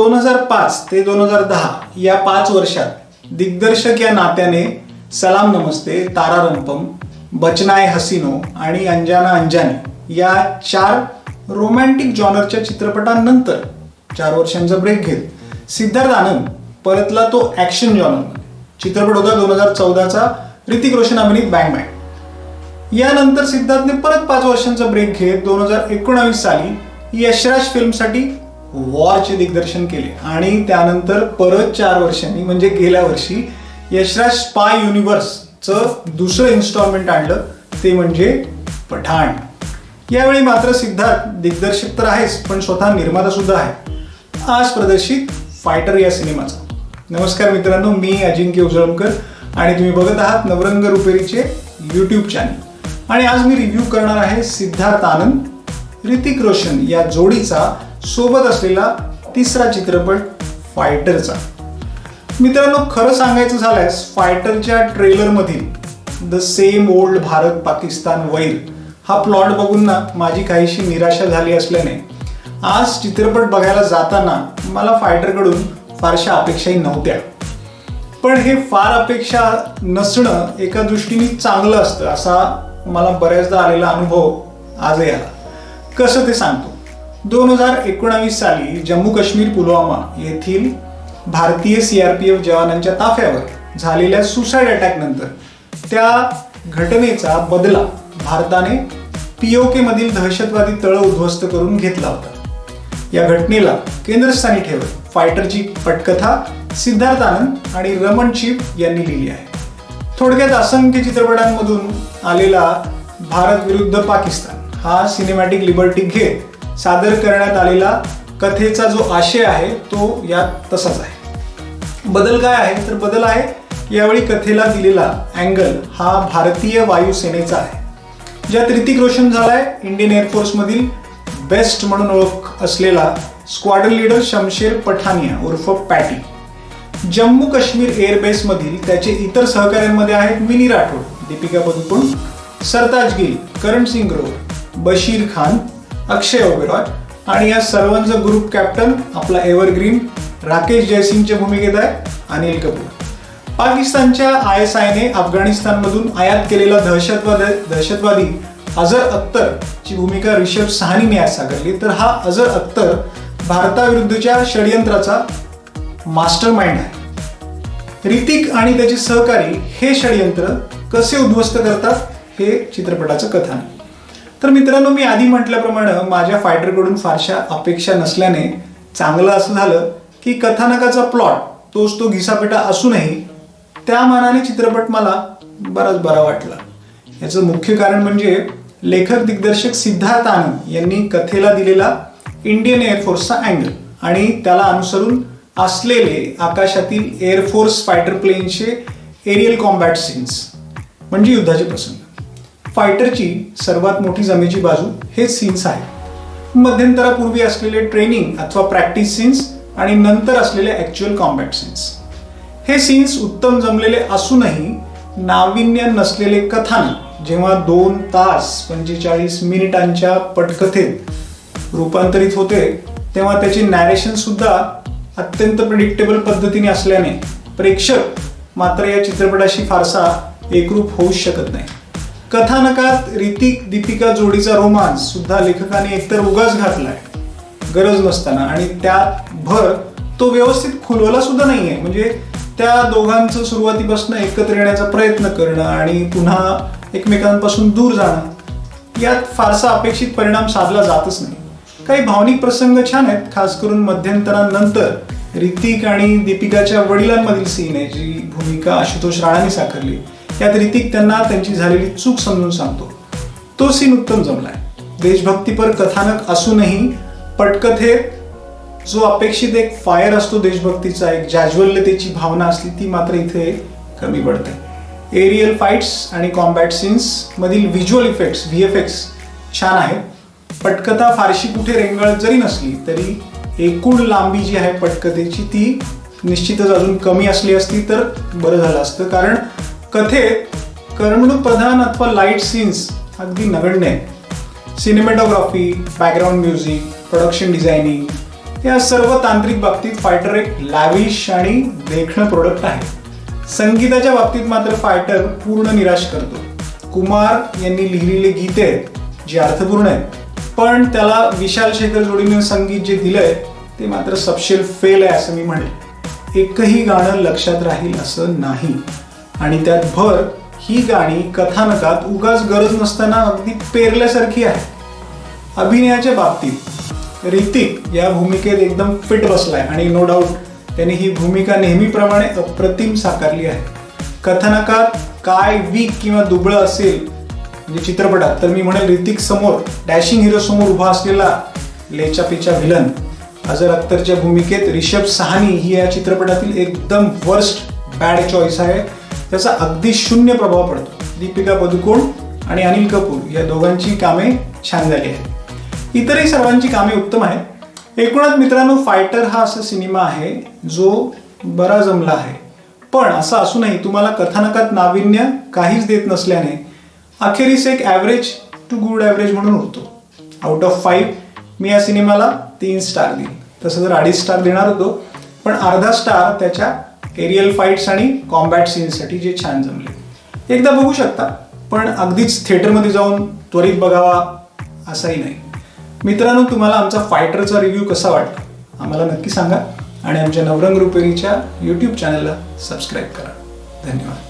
दोन हजार पाच ते दोन हजार दहा या पाच वर्षात दिग्दर्शक या नात्याने सलाम नमस्ते तारा रंपम बचनाय हसीनो आणि अंजाना अंजानी या चार रोमॅन्टिक जॉनरच्या चित्रपटांनंतर चार वर्षांचा ब्रेक घेत सिद्धार्थ आनंद परतला तो ॲक्शन जॉनरमध्ये चित्रपट होता दोन हजार चौदाचा ऋतिक रोशन अभिनीत बँग बँग यानंतर सिद्धार्थने परत पाच वर्षांचा ब्रेक घेत दोन हजार एकोणावीस साली यशराज फिल्मसाठी वॉरचे दिग्दर्शन केले. आणि त्यानंतर परत चार वर्षांनी म्हणजे गेल्या वर्षी यशराज स्पाय युनिव्हर्सचं दुसरं इन्स्टॉलमेंट आणलं ते म्हणजे पठाण. यावेळी मात्र सिद्धार्थ दिग्दर्शक तर आहेच पण स्वतः निर्माता सुद्धा आहे. आज प्रदर्शित फायटर या सिनेमाचा. नमस्कार मित्रांनो मी अजिंक्य उजळमकर आणि तुम्ही बघत आहात नवरंग रुपेरीचे यूट्यूब चॅनल आणि आज मी रिव्ह्यू करणार आहे सिद्धार्थ आनंद ऋतिक रोशन या जोडीचा सोबत असलेला तिसरा चित्रपट फायटरचा. मित्रांनो खरं सांगायचं झाल्यास फायटरच्या ट्रेलरमधील the same old Bharat Pakistan वैर हा प्लॉट बघून ना माझी काहीशी निराशा झाली असल्याने आज चित्रपट बघायला जाताना मला फायटरकडून फारशा अपेक्षाही नव्हत्या. पण हे फार अपेक्षा नसणं एका दृष्टीने चांगलं असतं असा मला बऱ्याचदा आलेला अनुभव आजही आला. कसं ते सांगतो? दोन हजार एकोणावीस साली जम्मू काश्मीर पुलवामा येथील भारतीय सीआरपीएफ जवानांच्या ताफ्यावर झालेल्या सुसाईड अटॅक नंतर त्या घटनेचा बदला भारताने पीओके मधील दहशतवादी तळ उद्ध्वस्त करून घेतला होता. या घटनेला केंद्रस्थानी ठेवत फायटरची पटकथा सिद्धार्थ आनंद आणि रमण चीप यांनी लिहिली आहे. थोडक्यात असंख्य चित्रपटांमधून आलेला भारत विरुद्ध पाकिस्तान हा सिनेमॅटिक लिबर्टी घेत सादर करण्यात आलेला कथेचा जो आशय आहे तो यात तसाच आहे. बदल काय आहे? तर बदल आहे यावेळी कथेला दिलेला अँगल हा भारतीय वायुसेनेचा आहे. ज्यात ऋतिक रोशन झालाय इंडियन एअरफोर्समधील बेस्ट म्हणून ओळख असलेला स्क्वाडन लीडर शमशेर पठानिया उर्फ पॅटी. जम्मू काश्मीर एअरबेसमधील त्याचे इतर सहकाऱ्यांमध्ये आहेत मिनी राठोड दीपिका पदुकोण सरताज गिल करण सिंग बशीर खान अक्षय ओबेरॉय आणि या सर्वांचा ग्रुप कॅप्टन आपला एव्हरग्रीन राकेश जयसिंगच्या भूमिकेत आहे अनिल कपूर. पाकिस्तानच्या आय एस आयने अफगाणिस्तानमधून आयात केलेला दहशतवाद दहशतवादी अझर अख्तरची भूमिका रिषभ सहानीने आज साकारली. तर हा अझर अख्तर भारताविरुद्धच्या षडयंत्राचा मास्टर माइंड आहे. ऋतिक आणि त्याचे सहकारी हे षडयंत्र कसे उद्ध्वस्त करतात हे चित्रपटाचं कथान. तर मित्रांनो मी आधी म्हटल्याप्रमाणे माझ्या फायटरकडून फारशा अपेक्षा नसल्याने चांगलं असं झालं की कथानकाचा प्लॉट तोच तो घिसापेटा असूनही त्या मानाने चित्रपट मला बराच बरा वाटला. याचं मुख्य कारण म्हणजे लेखक दिग्दर्शक सिद्धार्थ आनंद यांनी कथेला दिलेला इंडियन एअरफोर्सचा अँगल आणि त्याला अनुसरून असलेले आकाशातील एअरफोर्स फायटर प्लेनचे एरियल कॉम्बॅट सीन्स म्हणजे युद्धाचे प्रसंग. फायटरची सर्वात मोठी जमेची बाजू हे सीन्स आहे मध्यंतरापूर्वी असलेले ट्रेनिंग अथवा प्रॅक्टिस सीन्स आणि नंतर असलेले ॲक्च्युअल कॉम्बॅट सीन्स हे सीन्स उत्तम जमलेले असूनही नाविन्य नसलेले कथान जेव्हा दोन तास पंचेचाळीस मिनिटांच्या पटकथेत रूपांतरित होते तेव्हा त्याचे नॅरेशन सुद्धा अत्यंत प्रिडिक्टेबल पद्धतीने असल्याने प्रेक्षक मात्र या चित्रपटाशी फारसा एकरूप होऊच शकत नाही. कथानकात ऋतिक दीपिका जोडीचा रोमांस सुद्धा लेखकाने एकतर उगाच घातलाय. गरज नसताना. आणि त्यात भर तो व्यवस्थित खुलवला सुद्धा नाहीये. म्हणजे त्या दोघांचं सुरुवातीपासून एकत्र येण्याचा प्रयत्न करणं आणि पुन्हा एकमेकांपासून दूर जाणं यात फारसा अपेक्षित परिणाम साधला जातच नाही. काही भावनिक प्रसंग छान आहेत खास करून मध्यंतरानंतर ऋतिक आणि दीपिकाच्या वडिलांमधील सीन आहे जी भूमिका आशुतोष राणाने साकारली. यात ऋतिक त्यांना त्यांची झालेली चूक समजून सांगतो. तो सीन उत्तम जमलाय. देशभक्तीपर कथानक असूनही पटकथेत जो अपेक्षित एक फायर असतो देशभक्तीचा एक जाज्वल्यतेची भावना असली ती मात्र इथे कमी पडते. एरियल फाईट्स आणि कॉम्बॅट सीन्स मधील visual effects V F X छान आहेत पटकथा फारशी कुठे रेंगाळत जरी नसली तरी एकूण लांबी जी आहे पटकथेची ती निश्चितच अजून कमी असली असती तर बरं झालं असतं. कारण कथेत करमणूक प्रधान अथवा लाइट सीन्स अगदी नगण्य आहेत. Cinematography background music production designing या सर्व तांत्रिक बाबतीत फायटर एक लॅविश आणि देखणं प्रोडक्ट आहे. संगीताच्या बाबतीत मात्र फायटर पूर्ण निराश करतो. कुमार यांनी लिहिलेली गीते आहेत जी अर्थपूर्ण आहेत. पण त्याला विशाल शेखर जोडीने संगीत जे दिलंय ते मात्र सबशेल फेल आहे असं मी म्हणेन. एकही गाणं लक्षात राहील असं नाही. आणि त्यात भर ही गाणी कथानकात उगाच गरज नसताना अगदी पेरल्यासारखी आहे. अभिनयाच्या बाबतीत ऋतिक या भूमिकेत एकदम फिट बसलाय आणि नो डाऊट त्याने ही भूमिका नेहमीप्रमाणे अप्रतिम साकारली आहे. कथानकात काय वीक किंवा दुबळं असेल म्हणजे चित्रपटात तर मी म्हणेल ऋतिक समोर डॅशिंग हिरो समोर उभा असलेला लेचा पिचा व्हिलन अजर अख्तरच्या भूमिकेत रिषभ सहानी ही या चित्रपटातील एकदम वर्स्ट बॅड चॉईस आहे. त्याचा अगदी शून्य प्रभाव पडतो. दीपिका पदुकोण आणि अनिल कपूर या दोघांची कामे छान झाली आहेत. इतरही सर्वांची कामे उत्तम आहेत. एकूणात मित्रांनो फायटर हा असा सिनेमा आहे जो बरा जमला आहे. पण असं असूनही तुम्हाला कथानकात नाविन्य काहीच देत नसल्याने अखेरीस एक ॲव्हरेज टू गुड ॲव्हरेज म्हणून होतो आउट ऑफ फाईव्ह मी या सिनेमाला तीन स्टार देईन. तसं जर अडीच स्टार देणार होतो पण अर्धा स्टार त्याच्या एरियल फाईट्स आणि कॉम्बॅट सीन्ससाठी जे छान जमले. एकदा बघू शकता पण अगदीच थिएटरमध्ये जाऊन त्वरित बघावा असाही नाही. मित्रांनो तुम्हाला आमचा फायटरचा रिव्ह्यू कसा वाटला? आम्हाला नक्की सांगा आणि आमच्या नवरंग रुपेरीच्या यूट्यूब चॅनलला सबस्क्राईब करा. धन्यवाद.